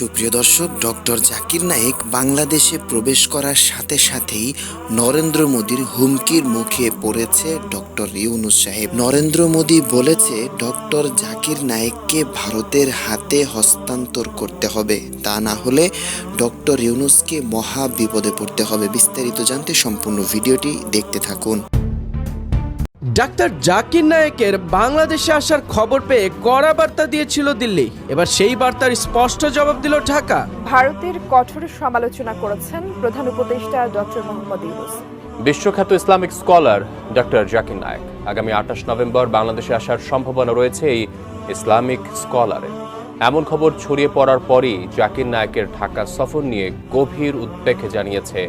সুপ্রিয় দর্শক, ডক্টর জাকির নায়েক বাংলাদেশে প্রবেশ করার সাথে সাথেই নরেন্দ্র মোদীর হুমকির মুখে পড়েছে ডক্টর ইউনুস সাহেব। নরেন্দ্র মোদী বলেছে, ডক্টর জাকির নায়েককে ভারতের হাতে হস্তান্তর করতে হবে। তা না হলে ডক্টর ইউনুসকে মহা বিপদে পড়তে হবে। বিস্তারিত জানতে সম্পূর্ণ ভিডিওটি দেখতে থাকুন। ডাক্তার জাকির নায়েকের বাংলাদেশে আসার খবর পেয়ে কড়া বার্তা দিয়েছিল দিল্লি। এবার সেই বার্তার স্পষ্ট জবাব দিল ঢাকা। ভারতের কঠোর সমালোচনা করেছেন প্রধান উপদেষ্টা ডক্টর মোহাম্মদ ইউনুস। বিশ্বখ্যাত Islamic scholar doctor Zakir Naik. আগামী আঠাশ নভেম্বর বাংলাদেশে আসার সম্ভাবনা রয়েছে এই ইসলামিক স্কলারের এমন খবর ছড়িয়ে পড়ার পরই জাকির নায়েকের ঢাকা সফর নিয়ে গভীর উদ্বেগ জানিয়েছে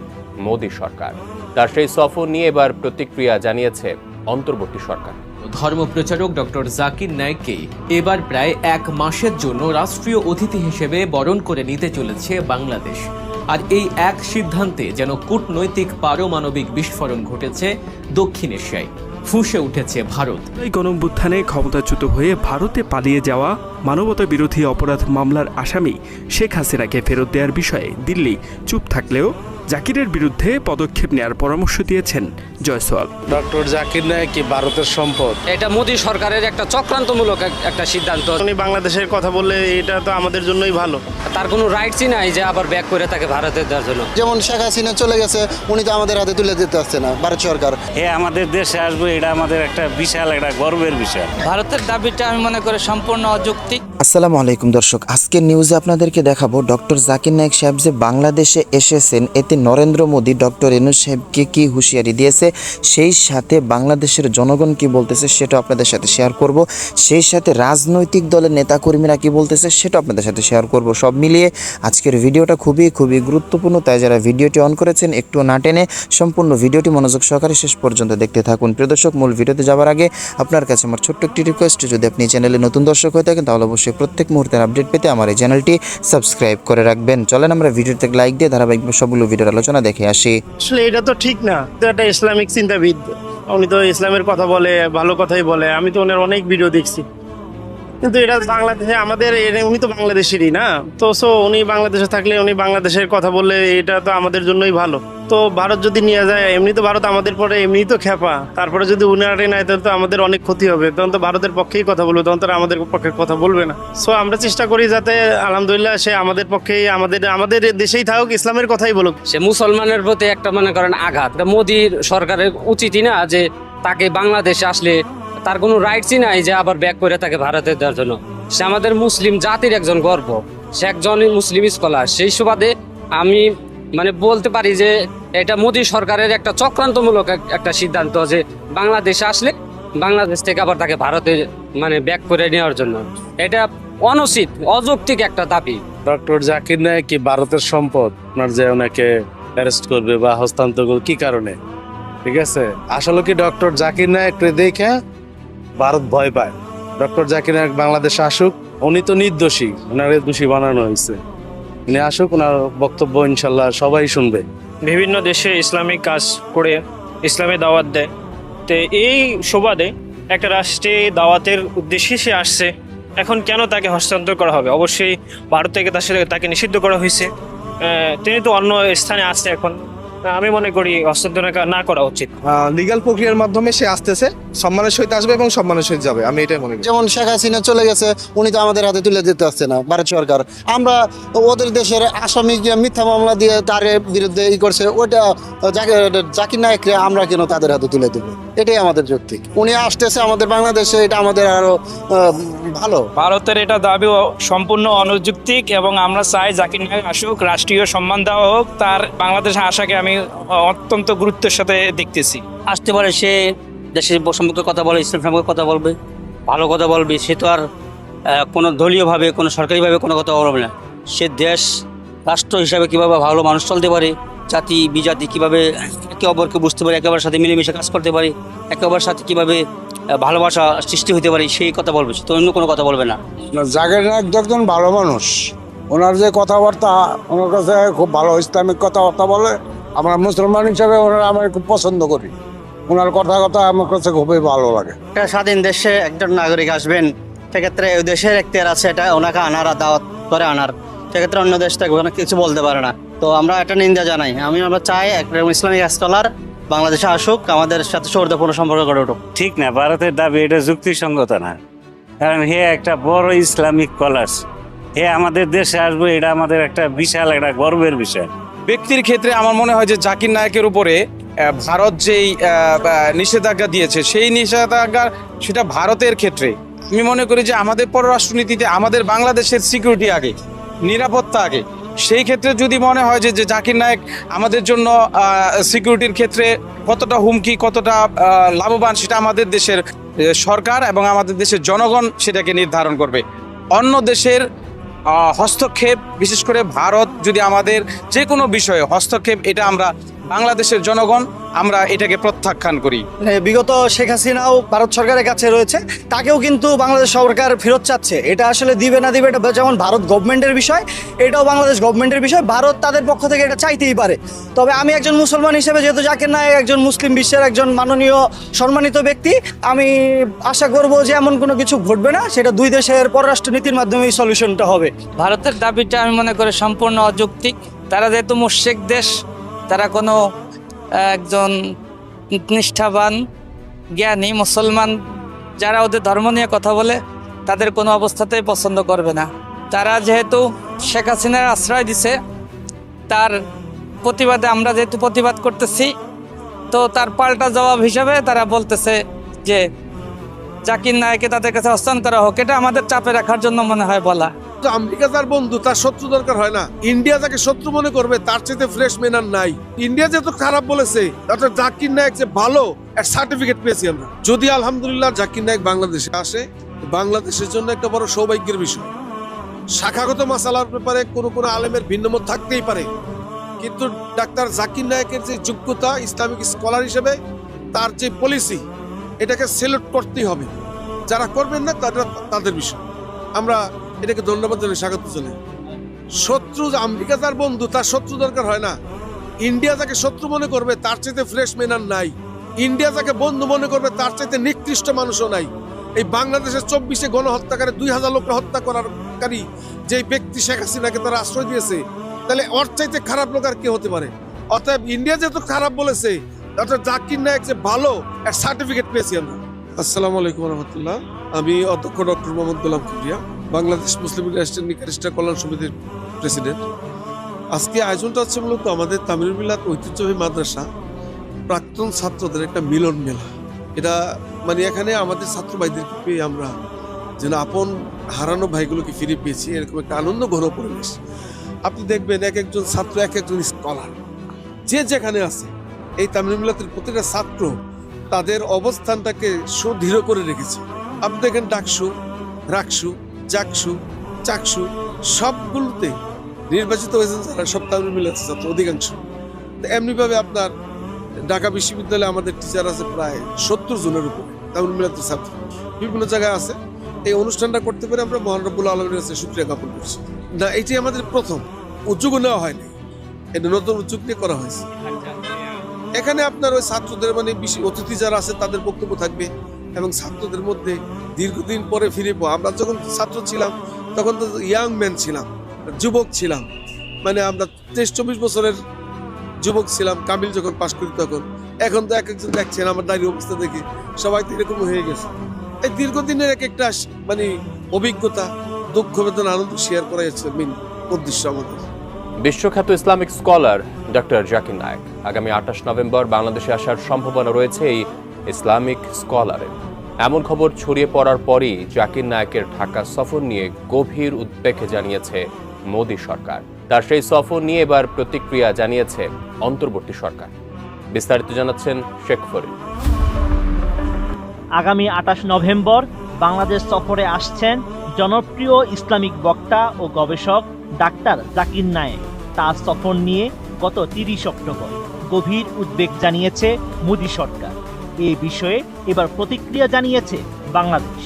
মোদী সরকার। তার সেই সফর নিয়ে এবার প্রতিক্রিয়া জানিয়েছে অন্তর্বর্তী সরকার। ধর্মপ্রচারক ডক্টর জাকির নায়েককে এবার প্রায় এক মাসের জন্য রাষ্ট্রীয় অতিথি হিসেবে বরণ করে নিতে চলেছে বাংলাদেশ। আর এই এক সিদ্ধান্তে যেন কূটনৈতিক পারমাণবিক বিস্ফোরণ ঘটেছে দক্ষিণ এশিয়ায়। ফুঁসে উঠেছে ভারত। এই গণঅভ্যুত্থানে ক্ষমতাচ্যুত হয়ে ভারতে পালিয়ে যাওয়া মানবতা বিরোধী অপরাধ মামলার আসামি শেখ হাসিনাকে ফেরত দেওয়ার বিষয়ে দিল্লি চুপ থাকলেও জাকিরের বিরুদ্ধে পদক্ষেপ নেওয়ার পরামর্শ দিয়েছেন জয়সওয়াল। ডক্টর জাকির নায়ক কি ভারতের সম্পদ? এটা মোদী সরকারের একটা চক্রান্তমূলক একটা সিদ্ধান্ত। উনি বাংলাদেশের কথা বললে এটা তো আমাদের জন্যই ভালো। তার কোনো রাইটসই নাই যে আবার ব্যাক করে তাকে ভারতের দেওয়ার জন্য। যেমন শেখ হাসিনা চলে গেছে উনি তো আমাদের হাতে তুলে দিতে আসছে না ভারত সরকার। এ আমাদের দেশে আসবে এটা আমাদের একটা বিশাল একটা গর্বের বিষয়। ভারতের দাবিটা আমি মনে করি সম্পূর্ণ অযৌক্তিক। আসসালামু আলাইকুম দর্শক, আজকের নিউজে আপনাদেরকে দেখাবো ডক্টর জাকির নায়ক সাহেব যে বাংলাদেশে এসেছেন, এতে নরেন্দ্র মোদী ডক্টর এনু সাহেবকে কি হুঁশিয়ারি দিয়েছে, সেই সাথে বাংলাদেশের জনগণ কি বলতেছে সেটা আপনাদের সাথে শেয়ার করব, সেই সাথে রাজনৈতিক দলের নেতাকর্মীরা কি বলতেছে সেটা আপনাদের সাথে শেয়ার করব। সব মিলিয়ে আজকের ভিডিওটা খুবই খুবই গুরুত্বপূর্ণ, তাই যারা ভিডিওটি অন করেছেন একটু না টেনে সম্পূর্ণ ভিডিওটি মনোযোগ সহকারে শেষ পর্যন্ত দেখতে থাকুন। প্রিয় দর্শক, মূল ভিডিওতে যাওয়ার আগে আপনার কাছে আমার ছোট্ট একটি রিকোয়েস্ট যদি আপনি চ্যানেলে নতুন দর্শক হয়ে থাকেন, তাহলে অবশ্যই প্রত্যেক মুহূর্তের আপডেট পেতে আমার এই চ্যানেলটি সাবস্ক্রাইব করে রাখবেন। চলেন আমরা ভিডিওতে লাইক দিয়ে ধারাবাহিক সবগুলো ভিডিওর আলোচনা দেখে আসি। আসলে এটা তো ঠিক না। তো একটা ইসলামিক চিন্তাবিদ, উনি তো ইসলামের কথা বলে, ভালো কথাই বলে। আমি তো ওনার অনেক ভিডিও দেখছি। কিন্তু এটা বাংলাদেশে, আমাদের উনি তো বাংলাদেশেরই না? তো সো উনি বাংলাদেশে থাকলে উনি বাংলাদেশের কথা বললে এটা তো আমাদের জন্যই ভালো। তো ভারত যদি নিয়ে যায়, এমনি তো ভারত আমাদের পরে এমনি তো খেপা তারপরে যদি উনারে নেয়, তাহলে তো আমাদের অনেক ক্ষতি হবে। তখন তো ভারতের পক্ষেই কথা বলবে, তখন তো আমাদের পক্ষে কথা বলবে না। সো আমরা চেষ্টা করি যাতে, আলহামদুলিল্লাহ, সে আমাদের পক্ষেই, আমাদের আমাদের দেশেই থাকুক, ইসলামের কথাই বলুক। সে মুসলমানের প্রতি একটা মনে করেন আঘাত। মোদীর সরকারের উচিতই না যে তাকে বাংলাদেশে আসলে তার কোনো রাইটসই নাই যে আবার ব্যাক করে তাকে ভারতে দেওয়ার জন্য। সে আমাদের মুসলিম জাতির একজন গর্ব। সে একজন মুসলিম স্কলার সেই সুবাদে আমি মানে বলতে পারি যে এটা মোদী সরকারের একটা চক্রান্তমূলক একটা সিদ্ধান্ত যে বাংলাদেশে আসলে বাংলাদেশ থেকে আবার তাকে ভারতে মানে ব্যাক করে নেওয়ার জন্য। এটা অনুচিত অযৌক্তিক একটা দাবি। ডক্টর জাকির নায়ক কি ভারতের সম্পদ? আপনার যে ওনাকে অ্যারেস্ট করবে বা হস্তান্তর করবে কি কারণে? ঠিক আছে? আসলে কি ডক্টর জাকির নায়ক দেখে ভারত ভয় পায়। ডক্টর জাকির নায়ক বাংলাদেশে আসুক, উনি তো নির্দোষী ওনারে দোষী বানানো হয়েছে। উনি আসুক ওনার বক্তব্য ইনশাল্লাহ সবাই শুনবে। বিভিন্ন দেশে ইসলামিক কাজ করে ইসলামে দাওয়াত দেয়। তো এই সুবাদে একটা রাষ্ট্রে দাওয়াতের উদ্দেশ্যে সে আসছে। এখন কেন তাকে হস্তান্তর করা হবে? অবশ্যই ভারত থেকে তার সাথে তাকে নিষিদ্ধ করা হয়েছে। তিনি তো অন্য স্থানে আসছে এখন। আমি মনে করি হস্তান্তর না করা উচিত। লিগাল প্রক্রিয়ার মাধ্যমে সে আসতেছে সম্মানের সহিত আসবে এবং সম্মানের সহিত যাবে আমি এটাই মনে করি। যেমন শেখ হাসিনা চলে গেছে উনি তো আমাদের হাতে তুলে দিতে আসছে না ভারত সরকার। আমরা ওদের দেশের আসামি গিয়ে মিথ্যা মামলা দিয়ে তার বিরুদ্ধে ই করছে ওটা জাকির- নায়করে আমরা কেন তাদের হাতে তুলে দেবো? এটাই আমাদের যুক্তি উনি আসতেছে আমাদের বাংলাদেশে এটা আমাদের আরও আহ, ভালো। ভারতের এটা দাবি সম্পূর্ণ অনুযুক্তিক এবং আমরা চাই জাকির নায়ক আসুক রাষ্ট্রীয় সম্মান দেওয়া হোক তার বাংলাদেশে আসাকে আমি অত্যন্ত গুরুত্বের সাথে দেখতেছি। আসতে পারে সে দেশের সম্পর্কে কথা বলে ইসলাম সম্পর্কে কথা বলবে ভালো কথা বলবে সে তো আর কোনো দলীয়ভাবে কোনো সরকারিভাবে কোনো কথা বলবে না। সে দেশ রাষ্ট্র হিসাবে কীভাবে ভালো মানুষ চলতে পারে জাতি বিজাতি কীভাবে একে অপরকে বুঝতে পারে একেবারের সাথে মিলেমিশে কাজ করতে পারে একে অপরের সাথে কীভাবে ভালোবাসা সৃষ্টি হতে পারে সেই কথা বলবে তো অন্য কোনো কথা বলবে না। জাগের নায়ক একজন ভালো মানুষ। ওনার যে কথাবার্তা ওনার কাছে খুব ভালো ইসলামিক কথাবার্তা বলে আমরা মুসলমান হিসাবে ওনার আমার খুব পছন্দ করি। ওনার কথা কথা আমার কাছে খুবই ভালো লাগে। একটা স্বাধীন দেশে একজন নাগরিক আসবেন সেক্ষেত্রে ওই দেশের এখতিয়ার আছে এটা ওনাকে আনার আর দাওয়াত করে আনার। সেক্ষেত্রে অন্য দেশ থেকে কিছু বলতে পারে না। তো আমরা এটা নিন্দা জানাই। আমি আমরা চাই একটা ইসলামিক স্কলার বাংলাদেশে আসুক আমাদের সাথে সৌহার্দ্যপূর্ণ সম্পর্ক গড়ে উঠুক। ঠিক না ভারতের দাবি এটা যুক্তিসঙ্গত না। কারণ হে একটা বড় ইসলামিক কলার্স হে আমাদের দেশে আসবে এটা আমাদের একটা বিশাল একটা গর্বের বিষয়। ব্যক্তির ক্ষেত্রে আমার মনে হয় যে জাকির নায়কের উপরে ভারত যেই নিষেধাজ্ঞা দিয়েছে সেই নিষেধাজ্ঞা সেটা ভারতের ক্ষেত্রে। আমি মনে করি যে আমাদের পররাষ্ট্রনীতিতে আমাদের বাংলাদেশের সিকিউরিটি আগে নিরাপত্তা আগে। সেই ক্ষেত্রে যদি মনে হয় যে জাকির নায়ক আমাদের জন্য সিকিউরিটির ক্ষেত্রে কতটা হুমকি, কতটা লাভবান সেটা আমাদের দেশের সরকার এবং আমাদের দেশের জনগণ সেটাকে নির্ধারণ করবে। অন্য দেশের হস্তক্ষেপ, বিশেষ করে ভারত যদি আমাদের যে কোনো বিষয়ে হস্তক্ষেপ, এটা আমরা বাংলাদেশের জনগণ আমরা এটাকে প্রত্যাখ্যান করি। মানে বিগত শেখ হাসিনাও ভারত সরকারের কাছে রয়েছে তাকেও কিন্তু বাংলাদেশ সরকার ফেরত চাচ্ছে। এটা আসলে দিবে না দিবে এটা যেমন ভারত গভর্নমেন্টের বিষয় এটাও বাংলাদেশ গভর্নমেন্টের বিষয় ভারত তাদের পক্ষ থেকে এটা চাইতেই পারে। তবে আমি একজন মুসলমান হিসেবে যেহেতু জাকির নায়ক একজন মুসলিম বিশ্বের একজন মাননীয় সম্মানিত ব্যক্তি আমি আশা করব যে এমন কোনো কিছু ঘটবে না সেটা দুই দেশের পররাষ্ট্র নীতির মাধ্যমেই সলিউশনটা হবে। ভারতের দাবিটা আমি মনে করি সম্পূর্ণ অযৌক্তিক। তারা যেহেতু মুশেক দেশ তারা কোনো একজন নিষ্ঠাবান, জ্ঞানী, মুসলমান, যারা ওদের ধর্ম নিয়ে কথা বলে, তাদের কোনো অবস্থাতেই পছন্দ করবে না। তারা যেহেতু শেখ হাসিনার আশ্রয় দিছে, তার প্রতিবাদে আমরা যেহেতু প্রতিবাদ করতেছি, তো তার পাল্টা জবাব হিসাবে তারা বলতেছে যে, জাকির নায়কে তাদের কাছে হস্তান্তর হোক, এটা আমাদের চাপে রাখার জন্য মনে হয় বলা। আমেরিকা তার বন্ধু, তার শত্রু দরকার হয় না। ইন্ডিয়া যাকে শত্রু মনে করবে, তার চেয়ে ফ্রেশ মেনার নাই। ইন্ডিয়া যে তো খারাপ বলেছে, তাতে জাকির নায়ক যে ভালো এক সার্টিফিকেট পেয়েছি আমরা। যদি আলহামদুলিল্লাহ জাকির নায়ক বাংলাদেশে আসে বাংলাদেশের জন্য একটা বড় সৌভাগ্যের বিষয়। শাখাগত মাসালার ব্যাপারে কোনো কোনো আলেমের ভিন্নমত থাকতেই পারে। কিন্তু ডাক্তার জাকির নায়কের যে যোগ্যতা, ইসলামিক স্কলার হিসেবে তার যে পলিসি এটাকে সেলুট করতেই হবে। যারা করবেন না, তারা তাদের বিষয়। আমরা এটাকে ধন্যবাদ জানাই, স্বাগত জানাই। শত্রু আমেরিকা যার বন্ধু, তার শত্রু দরকার হয় না। ইন্ডিয়া যাকে শত্রু মনে করবে, তার চাইতে ফ্রেশ মেনার নাই। ইন্ডিয়া যাকে বন্ধু মনে করবে, তার চাইতে নিকৃষ্ট মানুষও নাই। এই বাংলাদেশের চব্বিশে গণহত্যাকারী দুই হাজার লোককে হত্যা করারকারী যে ব্যক্তি শেখ হাসিনাকে তারা আশ্রয় দিয়েছে, তাহলে ওর চাইতে খারাপ লোক আর কে হতে পারে? অতএব ইন্ডিয়া যেহেতু খারাপ বলেছে অর্থাৎ জাকির নায়ক যে ভালো এক সার্টিফিকেট পেয়েছি আমরা আসসালামু আলাইকুম রহমতুল্লাহ। আমি অধ্যক্ষ ডক্টর মোহাম্মদ গোলাম কিবরিয়া। বাংলাদেশ মুসলিম নিকারিস্টা কল্যাণ সমিতির প্রেসিডেন্ট। আজকে আয়োজনটা হচ্ছে মূলত আমাদের তামিল মিলাত ঐতিহ্যবাহী মাদ্রাসা, প্রাক্তন ছাত্রদের একটা মিলন মেলা। এটা মানে এখানে আমাদের ছাত্র ভাইদেরকে পেয়ে আমরা যেন আপন হারানো ভাইগুলোকে ফিরে পেয়েছি, এরকম একটা আনন্দ ঘন পরিবেশ। আপনি দেখবেন এক একজন ছাত্র, এক একজন স্কলার। যে যেখানে আছে, এই তামিল মিলাতের প্রতিটা ছাত্র তাদের অবস্থানটাকে সুদৃঢ় করে রেখেছে। আপনি দেখেন ডাকসু রাকসু জাকসু চাকসু সবগুলোতে নির্বাচিত হয়েছেন যারা সব তামিল মিলাতে ছাত্র অধিকাংশ। এমনিভাবে আপনার ঢাকা বিশ্ববিদ্যালয়ে আমাদের টিচার আছে প্রায় সত্তর জনের উপর তামিল মিলাতে ছাত্র। বিভিন্ন জায়গায় আছে। এই অনুষ্ঠানটা করতে পেরে আমরা মহানরবুল আলমের কাছে সুক্রিয়া জ্ঞাপন করছি। না, এটি আমাদের প্রথম। উদ্যোগও নেওয়া হয়নি। এটা নতুন উদ্যোগ নিয়ে করা হয়েছে। এখানে আপনার ওই ছাত্রদের মানে বিশেষ অতিথি যারা আছে তাদের বক্তব্য থাকবে। এবং ছাত্রদের মধ্যে দীর্ঘদিন পরে ফিরে পাবো আমরা যখন ছাত্র ছিলাম, তখন তো ইয়াং ম্যান ছিলাম, যুবক ছিলাম। মানে আমরা তেইশ, চব্বিশ বছরের যুবক ছিলাম, কামিল যখন পাশ করি তখন। এখন তো এক একজন দেখছেন, আমার দাঁড়িয়ে অবস্থা দেখে সবাই তো এরকম হয়ে গেছে। এই দীর্ঘদিনের এক একটা মানে অভিজ্ঞতা, দুঃখ, বেদনা, আনন্দ শেয়ার করা যাচ্ছে মেন উদ্দেশ্য আমাদের। বিশ্বখ্যাত Islamic scholar doctor Zakir Naik. আগামী আঠাশ নভেম্বর বাংলাদেশে আসার সম্ভাবনা রয়েছে এই ইসলামিক স্কলারের এমন খবর ছড়িয়ে পড়ার পরই জাকির নায়কের ঢাকা সফর নিয়ে গভীর উদ্বেগ জানিয়েছে মোদী সরকার। তার সেই সফর নিয়ে এবার প্রতিক্রিয়া জানিয়েছে অন্তর্বর্তী সরকার। বিস্তারিত জানাচ্ছেন শেখ ফরিদ। আগামী আঠাশ নভেম্বর বাংলাদেশ সফরে আসছেন জনপ্রিয় ইসলামিক বক্তা ও গবেষক ডাক্তার জাকির নায়েক। তার সফর নিয়ে গত তিরিশ অক্টোবর গভীর উদ্বেগ জানিয়েছে মোদী সরকার। এ বিষয়ে এবার প্রতিক্রিয়া জানিয়েছে বাংলাদেশ।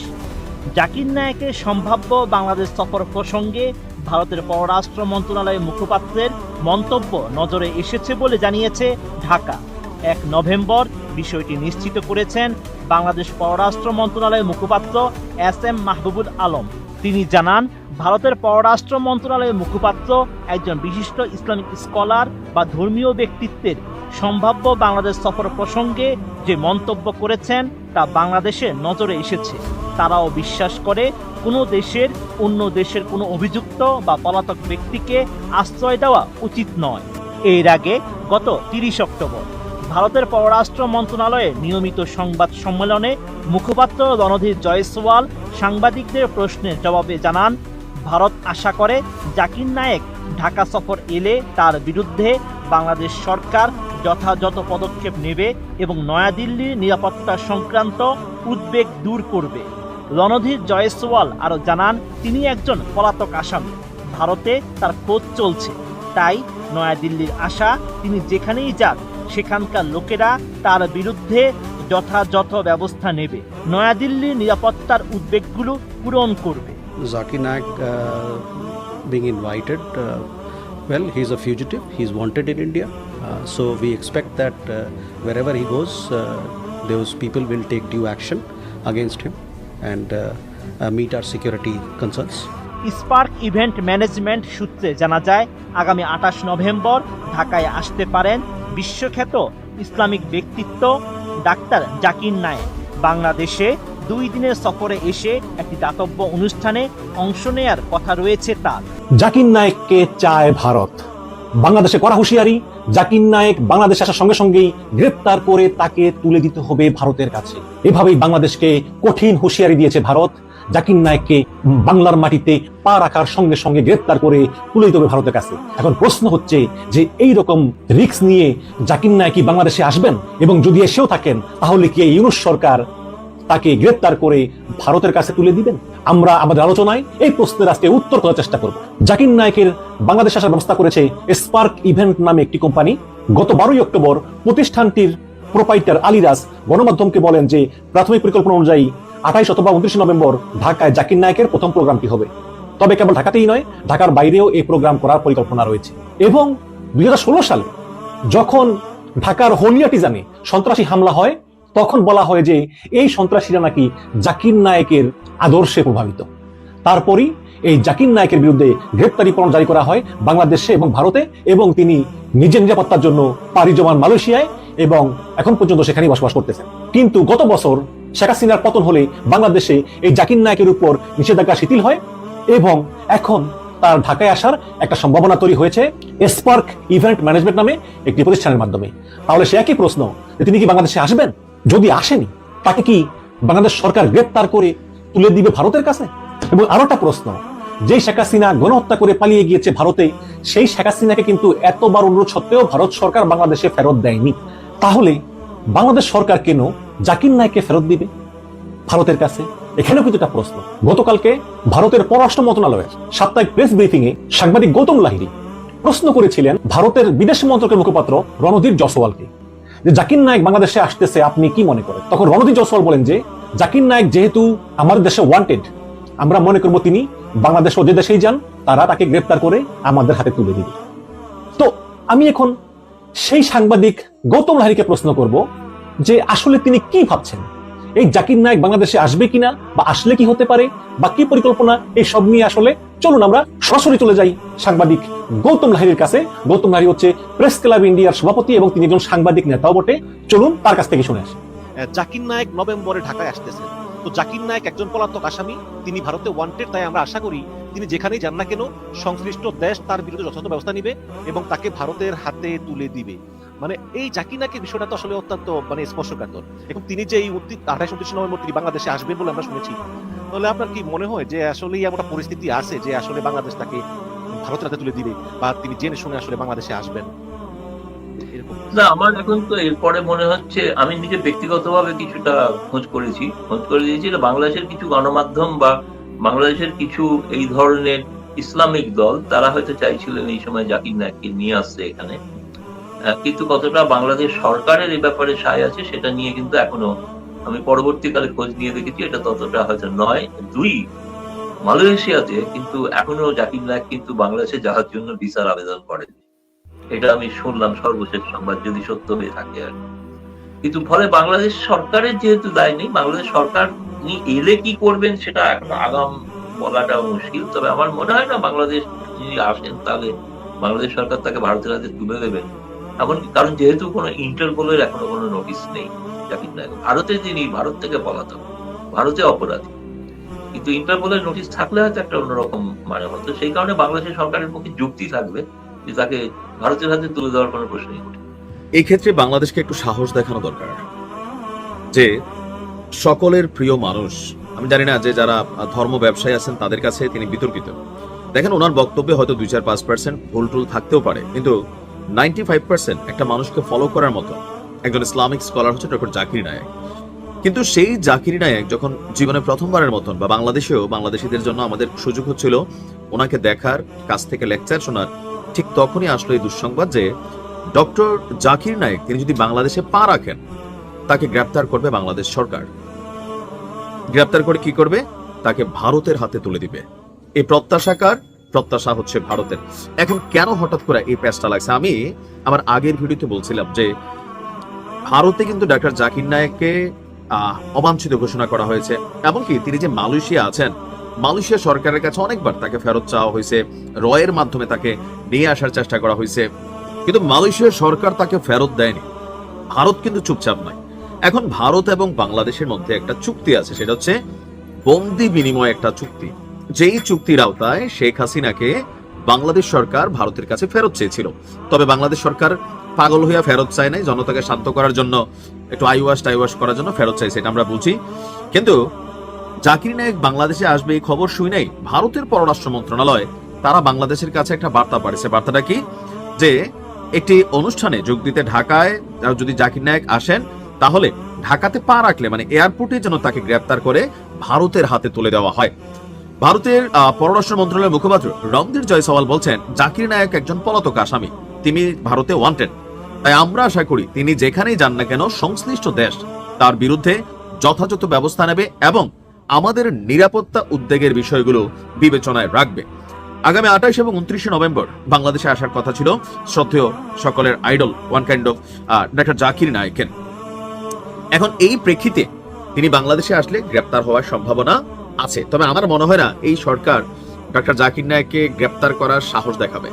জাকির নায়েকের সম্ভাব্য বাংলাদেশ সফর প্রসঙ্গে ভারতের পররাষ্ট্র মন্ত্রণালয়ের মুখপাত্রের মন্তব্য নজরে এসেছে বলে জানিয়েছে ঢাকা। এক নভেম্বর বিষয়টি নিশ্চিত করেছেন বাংলাদেশ পররাষ্ট্র মন্ত্রণালয়ের মুখপাত্র এস এম মাহবুবুল আলম। তিনি জানান, ভারতের পররাষ্ট্র মন্ত্রণালয়ের মুখপাত্র একজন বিশিষ্ট ইসলামিক স্কলার বা ধর্মীয় ব্যক্তিত্বের সম্ভাব্য বাংলাদেশ সফর প্রসঙ্গে যে মন্তব্য করেছেন তা বাংলাদেশে নজরে এসেছে। তারাও বিশ্বাস করে কোনো দেশের, অন্য দেশের কোনো অভিযুক্ত বা পলাতক ব্যক্তিকে আশ্রয় দেওয়া উচিত নয়। এর আগে গত তিরিশ অক্টোবর ভারতের পররাষ্ট্র মন্ত্রণালয়ে নিয়মিত সংবাদ সম্মেলনে মুখপাত্র রণধীর জয়সওয়াল সাংবাদিকদের প্রশ্নের জবাবে জানান, ভারত আশা করে জাকির নায়েক ঢাকা সফর এলে তার বিরুদ্ধে বাংলাদেশ সরকার যথাযথ পদক্ষেপ নেবে এবং নয়াদিল্লির নিরাপত্তা সংক্রান্ত উদ্বেগ দূর করবে। রণধীর জয়সওয়াল আরও জানান তিনি একজন পলাতক আসামি। ভারতে তার খোঁজ চলছে। তাই নয়াদিল্লির আশা তিনি যেখানেই যান সেখানকার লোকেরা তার বিরুদ্ধে যথাযথ ব্যবস্থা নেবে। নয়াদিল্লির নিরাপত্তার উদ্বেগগুলো পূরণ করবে। uh, being invited, uh, well, he's a fugitive. He's wanted in India. Uh, so we expect that uh, wherever he goes, uh, those people will take due action against him and uh, uh, meet our security concerns. Spark Event Management সূত্রে জানা যায় আগামী আঠাশ November ঢাকায় আসতে পারেন বিশ্বখ্যাত Islamic ব্যক্তিত্ব ডাক্তার জাকির নায়েক বাংলাদেশে দুই দিনের সফরে এসে একটি দাতব্য অনুষ্ঠানে অংশ নেয়ার কথা রয়েছে তার। জাকির নায়েককে চায় ভারত। বাংলাদেশে করা হুঁশিয়ারি, জাকির নায়েক বাংলাদেশ আসার সঙ্গে সঙ্গেই গ্রেপ্তার করে তাকে তুলে দিতে হবে ভারতের কাছে। এভাবেই বাংলাদেশকে কঠিন হুঁশিয়ারি দিয়েছে ভারত। জাকির নায়েককে বাংলার মাটিতে পা রাখার সঙ্গে সঙ্গে গ্রেপ্তার করে তুলে দিতে হবে ভারতের কাছে। এখন প্রশ্ন হচ্ছে যে এই রকম রিস্ক নিয়ে জাকির নায়েক বাংলাদেশে আসবেন? এবং যদি এসেও থাকেন, তাহলে কি এই ইউনুস সরকার তাকে গ্রেপ্তার করে ভারতের কাছে তুলে দিবেন। আমরা আমাদের আলোচনায় এই প্রশ্নের আজকে উত্তর করার চেষ্টা করব। জাকির নায়কের বাংলাদেশ আসার ব্যবস্থা করেছে স্পার্ক ইভেন্ট নামে একটি কোম্পানি। গত বারোই অক্টোবর প্রতিষ্ঠানটির প্রোপাইটার আলিরাজ গণমাধ্যমকে বলেন যে, প্রাথমিক পরিকল্পনা অনুযায়ী আঠাইশ অথবা উনত্রিশে নভেম্বর ঢাকায় জাকির নায়কের প্রথম প্রোগ্রামটি হবে। তবে কেবল ঢাকাতেই নয়, ঢাকার বাইরেও এই প্রোগ্রাম করার পরিকল্পনা রয়েছে। এবং দু হাজার ষোলো সালে যখন ঢাকার হলিয়াটিজানে সন্ত্রাসী হামলা হয় তখন বলা হয় যে এই সন্ত্রাসীরা নাকি জাকির নায়েকের আদর্শে প্রভাবিত। তারপরই এই জাকির নায়েকের বিরুদ্ধে গ্রেপ্তারি পরোয়ানা জারি করা হয় বাংলাদেশে এবং ভারতে এবং তিনি নিজের নিরাপত্তার জন্য পাড়ি জমান মালয়েশিয়ায় এবং এখন পর্যন্ত সেখানেই বসবাস করতেছেন। কিন্তু গত বছর শেখ হাসিনার পতন হলে বাংলাদেশে এই জাকির নায়েকের উপর নিষেধাজ্ঞা শিথিল হয় এবং এখন তার ঢাকায় আসার একটা সম্ভাবনা তৈরি হয়েছে স্পার্ক ইভেন্ট ম্যানেজমেন্ট নামে একটি প্রতিষ্ঠানের মাধ্যমে। তাহলে সে একই প্রশ্ন তিনি কি বাংলাদেশে আসবেন? যদি আসেনি, তাকে কি বাংলাদেশ সরকার গ্রেপ্তার করে তুলে দিবে ভারতের কাছে? এবং আরও একটা প্রশ্ন যে শেখ হাসিনা গণহত্যা করে পালিয়ে গিয়েছে ভারতে, সেই শেখ হাসিনাকে কিন্তু এতবার অনুরোধ সত্ত্বেও ভারত সরকার বাংলাদেশে ফেরত দেয়নি। তাহলে বাংলাদেশ সরকার কেন জাকির নায়ককে ফেরত দিবে ভারতের কাছে? এখানেও কিন্তু একটা প্রশ্ন। গতকালকে ভারতের পররাষ্ট্র মন্ত্রণালয়ের সাপ্তাহিক প্রেস ব্রিফিং এ সাংবাদিক গৌতম লাহিরি প্রশ্ন করেছিলেন ভারতের বিদেশ মন্ত্রকের মুখপাত্র রণধীর জসওয়ালকে যে জাকির নায়ক বাংলাদেশে আসতেছে, আপনি কি মনে করেন? তখন রণধীর জয়সওয়াল বলেন যে, জাকির নায়ক যেহেতু আমাদের দেশে ওয়ান্টেড আমরা মনে করব তিনি বাংলাদেশ ও যে দেশেই যান, তারা তাকে গ্রেপ্তার করে আমাদের হাতে তুলে দিবে। তো আমি এখন সেই সাংবাদিক গৌতম লাহারিকে প্রশ্ন করব যে, আসলে তিনি কি ভাবছেন? এই জাকির নায়ক বাংলাদেশে আসবে কিনা বা আসলে কি হতে পারে বা কি পরিকল্পনা, এই সব নিয়ে আসলে চলুন আমরা সরাসরি চলে যাই সাংবাদিক গৌতম লাহিড়ীর কাছে। গৌতম লাহিড়ী হচ্ছে প্রেস ক্লাব ইন্ডিয়ার সভাপতি এবং তিনি একজন সাংবাদিক নেতাও বটে। চলুন তার কাছ থেকে শুনে আসি। জাকির নায়ক নভেম্বরে ঢাকায় আসতেছেন। তো জাকির নায়ক একজন পলাতক আসামি, তিনি ভারতে ওয়ান্টেড তাই আমরা আশা করি তিনি যেখানেই যান না কেন সংশ্লিষ্ট দেশ তার বিরুদ্ধে যথাযথ ব্যবস্থা নিবে এবং তাকে ভারতের হাতে তুলে দিবে। মানে এই জাকির নায়কের বিষয়টা তো আসলে অত্যন্ত মানে স্পর্শকাতর। এবং তিনি যে এই আঠাশ, উনত্রিশ নভেম্বর তিনি বাংলাদেশে আসবেন বলে আমরা শুনেছি। তাহলে আপনার কি মনে হয় যে আসলে এমন একটা পরিস্থিতি আছে যে আসলে বাংলাদেশ তাকে ভারতের হাতে তুলে দিবে বা তিনি জেনে শুনে আসলে বাংলাদেশে আসবেন? না, আমার এখন তো এরপরে মনে হচ্ছে, আমি নিজে ব্যক্তিগতভাবে কিছুটা খোঁজ করেছি। খোঁজ করে দিয়েছি বাংলাদেশের কিছু গণমাধ্যম বা বাংলাদেশের কিছু এই ধরনের ইসলামিক দল, তারা হয়তো চাইছিলেন এই সময় জাকির নায়ককে নিয়ে আসছে এখানে। কিন্তু কতটা বাংলাদেশ সরকারের এই ব্যাপারে সায় আছে সেটা নিয়ে কিন্তু এখনও আমি পরবর্তীকালে খোঁজ নিয়ে দেখেছি, এটা ততটা হয়তো নয়। দুই, মালয়েশিয়াতে কিন্তু এখনও জাকির নায়ক কিন্তু বাংলাদেশে যাওয়ার জন্য ভিসার আবেদন করেন। এটা আমি শুনলাম সর্বশেষ সংবাদ, যদি সত্য হয়ে থাকে আর কিন্তু ফলে বাংলাদেশ সরকারের যেহেতু দায় নেই, বাংলাদেশ সরকার এলে কি করবেন সেটা এখন আগাম বলাটা মুশকিল। তবে আমার মনে হয় না, বাংলাদেশ যদি আসেন, তাহলে বাংলাদেশ সরকার তাকে ভারতের হাতে তুলে দেবে এমন কারণ যেহেতু কোনো ইন্টারপোলের এখনও কোনো নোটিশ নেই জাকির নায়ক ভারতে যিনি, ভারত থেকে পলাতক, ভারতে অপরাধী। কিন্তু ইন্টারপোলের নোটিশ থাকলে হয়তো একটা অন্যরকম মানে হতো। সেই কারণে বাংলাদেশের সরকারের পক্ষে যুক্তি থাকবে যে তাকে ভারতের হাতে তুলে দেওয়ার কোনো প্রশ্নই ওঠে এই ক্ষেত্রে বাংলাদেশকে একটু সাহস দেখানো দরকার। যে সকলের প্রিয় মানুষ, আমি জানি না যে যারা ধর্ম ব্যবসায়ী আছেন, তাদের কাছে তিনি বিতর্কিত। দেখেন, ওনার বক্তব্যে হয়তো দুই চার পাঁচ পার্সেন্ট ভুল টুল থাকতেও পারে, কিন্তু নাইনটি ফাইভ পার্সেন্ট একটা মানুষকে ফলো করার মতো একজন ইসলামিক স্কলার হচ্ছে ডক্টর জাকির নায়ক কিন্তু সেই জাকির নায়ক যখন জীবনে প্রথমবারের মতন বা বাংলাদেশেও বাংলাদেশিদের জন্য আমাদের সুযোগ হচ্ছিল ওনাকে দেখার, কাছ থেকে লেকচার শোনার, ঠিক তখনই আসলো এই দুঃসংবাদ যে ডক্টর জাকির নায়েক তিনি যদি বাংলাদেশে পা রাখেন, তাকে গ্রেপ্তার করবে বাংলাদেশ সরকার। গ্রেপ্তার করে কি করবে? তাকে ভারতের হাতে তুলে দিবে। এই প্রত্যাশাকার প্রত্যাশা হচ্ছে ভারতের। এখন কেন হঠাৎ করে এই প্যাচটা লাগছে? আমি আমার আগের ভিডিওতে বলছিলাম যে, ভারতে কিন্তু ডাক্তার জাকির নায়েককে অবাঞ্ছিত ঘোষণা করা হয়েছে। এমনকি তিনি যে মালয়েশিয়া আছেন, মালয়েশিয়া সরকারের কাছে অনেকবার তাকে ফেরত চাওয়া হয়েছে, রয়ের মাধ্যমে তাকে নিয়ে আসার চেষ্টা করা হয়েছে। কিন্তু মালয়েশিয়ার সরকার তাকে ফেরত দেয়নি। ভারত কিন্তু চুপচাপ নয়। এখন ভারত এবং বাংলাদেশের মধ্যে একটা চুক্তি আছে, সেটা হচ্ছে বন্দি বিনিময় একটা চুক্তি। যেই চুক্তির আওতায় শেখ হাসিনাকে বাংলাদেশ সরকার ভারতের কাছে ফেরত চেয়েছিল। তবে বাংলাদেশ সরকার পাগল হইয়া ফেরত চায় নাই, জনতাকে শান্ত করার জন্য, একটু আইওয়াস টাইওয়াস করার জন্য ফেরত চাইছে, এটা আমরা বুঝি। কিন্তু জাকির নায়েক বাংলাদেশে আসবে এই খবর শুই নাই। ভারতের পররাষ্ট্র মন্ত্রণালয়, তারা বাংলাদেশের কাছে একটা বার্তা পাঠিয়েছে বার্তাটা কি? যে একটি অনুষ্ঠানে যোগ দিতে ঢাকায় যদি জাকির নায়ক আসেন, তাহলে ঢাকাতে পা রাখলে মানে এয়ারপোর্টে যেন তাকে গ্রেপ্তার করে ভারতের হাতে তুলে দেওয়া হয়। ভারতের পররাষ্ট্র মন্ত্রণালয়ের মুখপাত্র রণধীর জয়সওয়াল বলছেন, জাকির নায়ক একজন পলাতক আসামি, তিনি ভারতে ওয়ান্টেড তাই আমরা আশা করি তিনি যেখানেই যান না কেন সংশ্লিষ্ট দেশ, তার বিরুদ্ধে যথাযথ ব্যবস্থা নেবে এবং আমাদের নিরাপত্তা উদ্বেগের বিষয়গুলো বিবেচনায় রাখবে। আগামী আঠাশ এবং উনত্রিশে নভেম্বর বাংলাদেশে আসার কথা ছিল শ্রদ্ধেয় সকলের idol one kind of doctor Zakir নায়কের। এখন এই প্রেক্ষিতে তিনি বাংলাদেশে আসলে গ্রেপ্তার হওয়ার সম্ভাবনা আছে। তবে আমার মনে হয় না এই সরকার ডক্টর জাকির নায়ককে গ্রেপ্তার করার সাহস দেখাবে।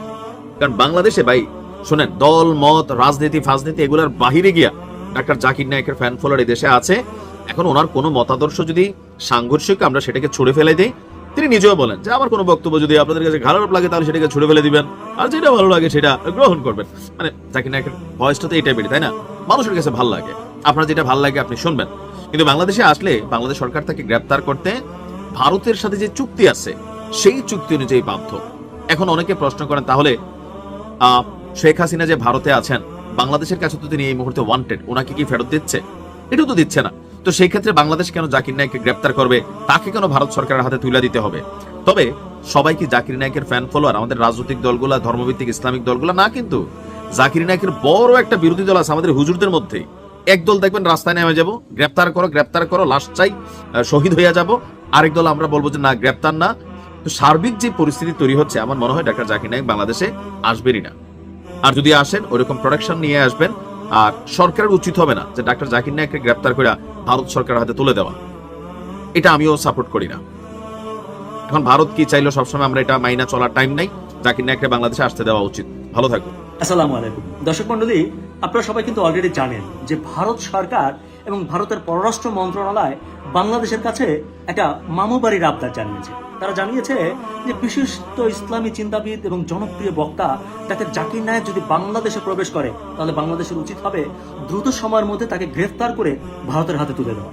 কারণ বাংলাদেশে ভাই, শোনেন, দল, মত, রাজনীতি, ফাজনীতি এগুলোর বাহিরে গিয়া ডাক্তার জাকির নায়কের ফ্যান ফলোয়ার দেশে আছে। এখন ওনার কোনো মতাদর্শ যদি সাংঘর্ষিক আমরা সেটাকে ছুড়ে ফেলে দিই, তিনি নিজেও বলেন যে আমার কোনো বক্তব্য যদি আপনাদের কাছে খারাপ লাগে তাহলে সেটাকে ছুড়ে ফেলে দিবেন। আর যেটা ভালো লাগে সেটা গ্রহণ করবেন। মানে জাকির নায়কের ভয়েসটা তো এই টাইপেরই তাই না? মানুষের কাছে ভালো লাগে। আপনার যেটা ভালো লাগে আপনি শুনবেন। কিন্তু বাংলাদেশে আসলে বাংলাদেশ সরকার তাকে গ্রেপ্তার করতে ভারতের সাথে যে চুক্তি আছে, সেই চুক্তি অনুযায়ী বাধ্য। এখন অনেকে প্রশ্ন করেন, তাহলে শেখ হাসিনা যে ভারতে আছেন, বাংলাদেশের কাছে তো তিনি এই মুহূর্তে ওয়ান্টেড ওনাকে কি ফেরত দিচ্ছে? এটাও তো দিচ্ছে না। তো সেই ক্ষেত্রে বাংলাদেশ কেন জাকির নায়ককে গ্রেপ্তার করবে? তাকে কেন ভারত সরকারের হাতে তুলে দিতে হবে? তবে, সবাই কি জাকির নায়কের ফ্যান ফলোয়ার আমাদের রাজনৈতিক দলগুলা, ধর্মভিত্তিক ইসলামিক দলগুলা? না কিন্তু, জাকির নায়কের বড় একটা বিরোধী দল আছে আমাদের হুজুরদের মধ্যেই একদল দেখবেন রাস্তায় নেমে যাব, গ্রেপ্তার করো গ্রেপ্তার করো, লাশ চাই শহীদ হয়ে যাব আরেক দল আমরা বলব যে, না, গ্রেপ্তার না। তো সার্বিক যে পরিস্থিতি তৈরি হচ্ছে, আমার মনে হয় ডাক্তার জাকির নায়ক বাংলাদেশে আসবেনই না। আর যদি আসেন ওইরকম প্রোডাকশন নিয়ে আসবেন, আর সরকারের উচিত হবে না যে, ডাক্তার জাকির নায়ককে গ্রেপ্তার করে ভারত সরকারের হাতে তুলে দেওয়া। এটা আমিও সাপোর্ট করি না। এখন ভারত কি চাইলো, সবসময় আমরা এটা মাইনা চলার টাইম নাই। জাকির নায়ককে বাংলাদেশে আসতে দেওয়া উচিত। ভালো থাকুন আসসালামু আলাইকুম। দর্শক মন্ডলী আপনারা সবাই কিন্তু অলরেডি জানেন যে, ভারত সরকার এবং ভারতের পররাষ্ট্র মন্ত্রণালয় বাংলাদেশের কাছে একটা মামুবাড়ির আবদার জানিয়েছে। তারা জানিয়েছে যে বিশিষ্ট ইসলামী চিন্তাবিদ এবং জনপ্রিয় বক্তা ডাক্তার জাকির নায়ক যদি বাংলাদেশে প্রবেশ করে, তাহলে বাংলাদেশের উচিত হবে দ্রুত সময়ের মধ্যে তাকে গ্রেফতার করে ভারতের হাতে তুলে দেওয়া।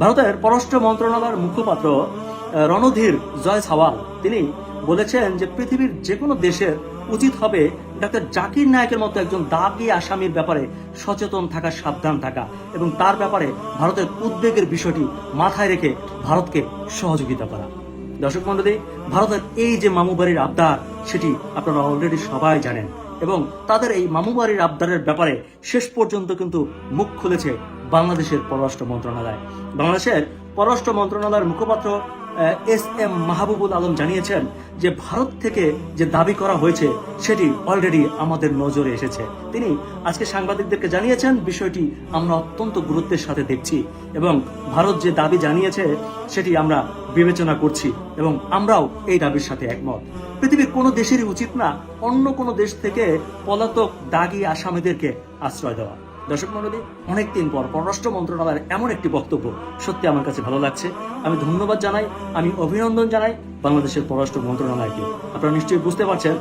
ভারতের পররাষ্ট্র মন্ত্রণালয়ের মুখপাত্র রণধীর জয় সাওয়াল তিনি বলেছেন যে পৃথিবীর যে কোনো দেশের উচিত হবে ডাক্তার জাকির নায়কের মতো একজন দাগি আসামির ব্যাপারে সচেতন থাকা, সাবধান থাকা এবং তার ব্যাপারে ভারতের উদ্বেগের বিষয়টি মাথায় রেখে ভারতকে সহযোগিতা করা। দর্শক মন্ডলী ভারতের এই যে মামুবাড়ির আবদার, সেটি আপনারা অলরেডি সবাই জানেন এবং তাদের এই মামুবাড়ির আবদারের ব্যাপারে শেষ পর্যন্ত কিন্তু মুখ খুলেছে বাংলাদেশের পররাষ্ট্র মন্ত্রণালয়। বাংলাদেশের পররাষ্ট্র মন্ত্রণালয়ের মুখপাত্র এস এম মাহবুবুল আলম জানিয়েছেন যে ভারত থেকে যে দাবি করা হয়েছে, সেটি অলরেডি আমাদের নজরে এসেছে। তিনি আজকে সাংবাদিকদেরকে জানিয়েছেন, বিষয়টি আমরা অত্যন্ত গুরুত্বের সাথে দেখছি এবং ভারত যে দাবি জানিয়েছে, সেটি আমরা বিবেচনা করছি এবং আমরাও এই দাবির সাথে একমত। পৃথিবীর কোনো দেশেরই উচিত না অন্য কোনো দেশ থেকে পলাতক দাগি আসামিদেরকে আশ্রয় দেওয়া। দর্শক মন্ডলী, অনেকদিন পর পররাষ্ট্র মন্ত্রণালয়ের এমন একটি বক্তব্য সত্যি আমার কাছে ভালো লাগছে। আমি ধন্যবাদ জানাই, আমি অভিনন্দন জানাই বাংলাদেশের পররাষ্ট্র মন্ত্রণালয়কে। আপনারা নিশ্চয়ই বুঝতে পারছেন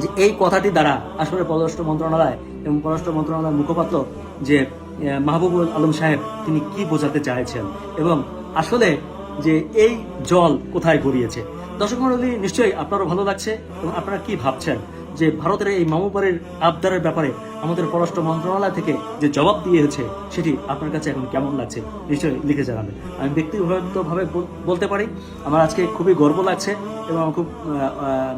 যে এই কথাটি দ্বারা আসলে পররাষ্ট্র মন্ত্রণালয় এবং পররাষ্ট্র মন্ত্রণালয়ের মুখপাত্র যে মাহবুবুল আলম সাহেব, তিনি কি বোঝাতে চাইছেন এবং আসলে যে এই জল কোথায় গড়িয়েছে। দর্শক মন্ডলী, নিশ্চয়ই আপনারও ভালো লাগছে এবং আপনারা কি ভাবছেন? যে ভারতের এই মামুবাড়ির আবদারের ব্যাপারে আমাদের পররাষ্ট্র মন্ত্রণালয় থেকে যে জবাব দিয়েছে, সেটি আপনার কাছে এখন কেমন লাগছে, নিশ্চয়ই লিখে জানাবেন। আমি ব্যক্তিগতভাবে বলতে পারি, আমার আজকে খুবই গর্ব লাগছে এবং আমার খুব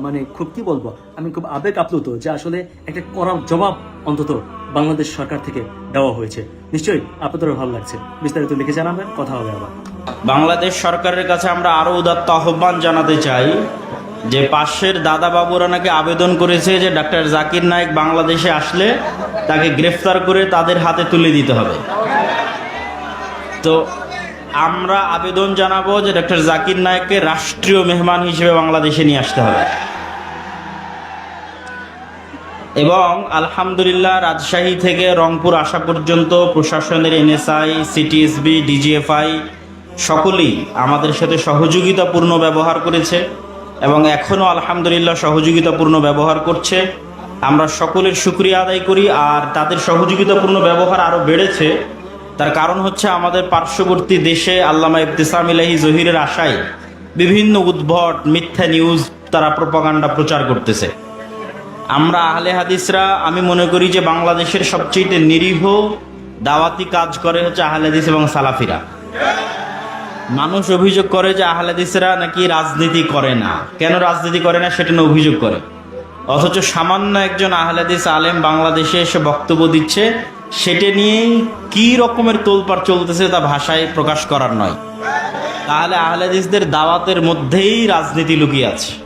মানে খুব কি বলব, আমি খুব আবেগ আপ্লুত যে আসলে একটা করার জবাব অন্তত বাংলাদেশ সরকার থেকে দেওয়া হয়েছে। নিশ্চয়ই আপনাদেরও ভালো লাগছে। বিস্তারিত লিখে জানাবেন, কথা হবে আবার। বাংলাদেশ সরকারের কাছে আমরা আরও উদাত্ত আহ্বান জানাতে চাই যে পাশের দাদা বাবুরা নাকি আবেদন করেছে যে ডাক্তার জাকির নায়েক বাংলাদেশে আসলে তাকে গ্রেফতার করে তাদের হাতে তুলে দিতে হবে। তো আমরা আবেদন জানাব যে ডক্টর জাকির নায়েককে রাষ্ট্রীয় মেহমান হিসেবে বাংলাদেশে নিয়ে আসতে হবে। এবং আলহামদুলিল্লাহ রাজশাহী থেকে রংপুর আসা পর্যন্ত প্রশাসনের এনএসআই, সিটিএসবি, ডিজিএফআই সকলেই আমাদের সাথে সহযোগিতাপূর্ণ ব্যবহার করেছে। এবং এখনও আলহামদুলিল্লাহ সহযোগিতাপূর্ণ ব্যবহার করছে। আমরা সকলের সুক্রিয়া আদায় করি আর তাদের সহযোগিতাপূর্ণ ব্যবহার আরও বেড়েছে। তার কারণ হচ্ছে আমাদের পার্শ্ববর্তী দেশে আল্লামা ইবতিসাম ইলাহি জহিরের আশায় বিভিন্ন উদ্ভট, মিথ্যা নিউজ তারা প্রপাগান্ডা প্রচার করতেছে। আমরা আহলে হাদিসরা, আমি মনে করি যে বাংলাদেশের সবচেয়ে নিরীহ, দাওয়াতি কাজ করে হচ্ছে আহলে হাদিস এবং সালাফিরা। মানুষ অভিযোগ করে যে আহলেদিসরা নাকি রাজনীতি করে না। কেন রাজনীতি করে না সেটা নিয়ে অভিযোগ করে? অথচ সামান্য একজন আহলেদিস আলেম বাংলাদেশে এসে বক্তব্য দিচ্ছে, সেটা নিয়েই কি রকমের তোলপাড় চলতেছে তা ভাষায় প্রকাশ করার নয়। তাহলে আহলাদিসদের দাওয়াতের মধ্যেই রাজনীতি লুকিয়ে আছে।